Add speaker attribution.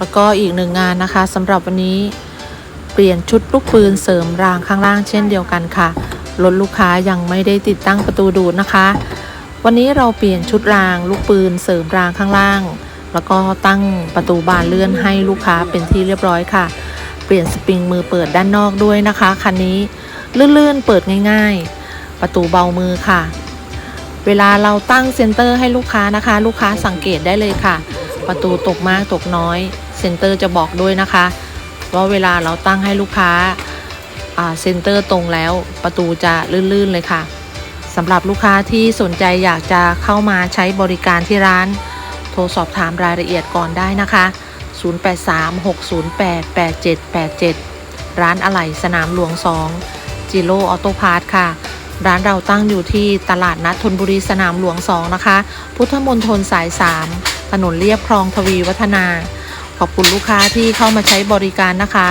Speaker 1: แล้วก็อีกหนึ่งงานนะคะสำหรับวันนี้เปลี่ยนชุดลูกปืนเสริมรางข้างล่างเช่นเดียวกันค่ะรถลูกค้ายังไม่ได้ติดตั้งประตูดูดนะคะ วันนี้เราเปลี่ยนชุดรางลูกปืนเสริมรางข้างล่าง แล้วก็ตั้งประตูบานเลื่อนให้ลูกค้าเป็นที่เรียบร้อยค่ะ เปลี่ยนสปริงมือเปิดด้านนอกด้วยนะคะคันนี้ลื่นๆเปิดง่ายๆ ประตูเบามือค่ะ เวลาเราตั้งเซ็นเตอร์ให้ลูกค้านะคะ ลูกค้าสังเกตได้เลยค่ะ ประตูตกมากตกน้อย เซ็นเตอร์จะบอกด้วยนะคะ ว่าเวลาเราตั้งให้ลูกค้าเซ็นเตอร์ตรงแล้วประตูจะลื่นๆเลยค่ะสำหรับลูกค้าที่สนใจอยากจะเข้ามาใช้บริการที่ร้าน โทรสอบถามรายละเอียดก่อนได้นะคะ 0836088787 ร้านอะไหล่สนามหลวง 2 จิโร่ออโตพาร์ทค่ะ ร้านเราตั้งอยู่ที่ตลาดนัดธนบุรีสนามหลวง 2 นะคะ พุทธมณฑลสาย 3 ถนนเลียบคลองทวีวัฒนา ขอบคุณลูกค้าที่เข้ามาใช้บริการนะคะ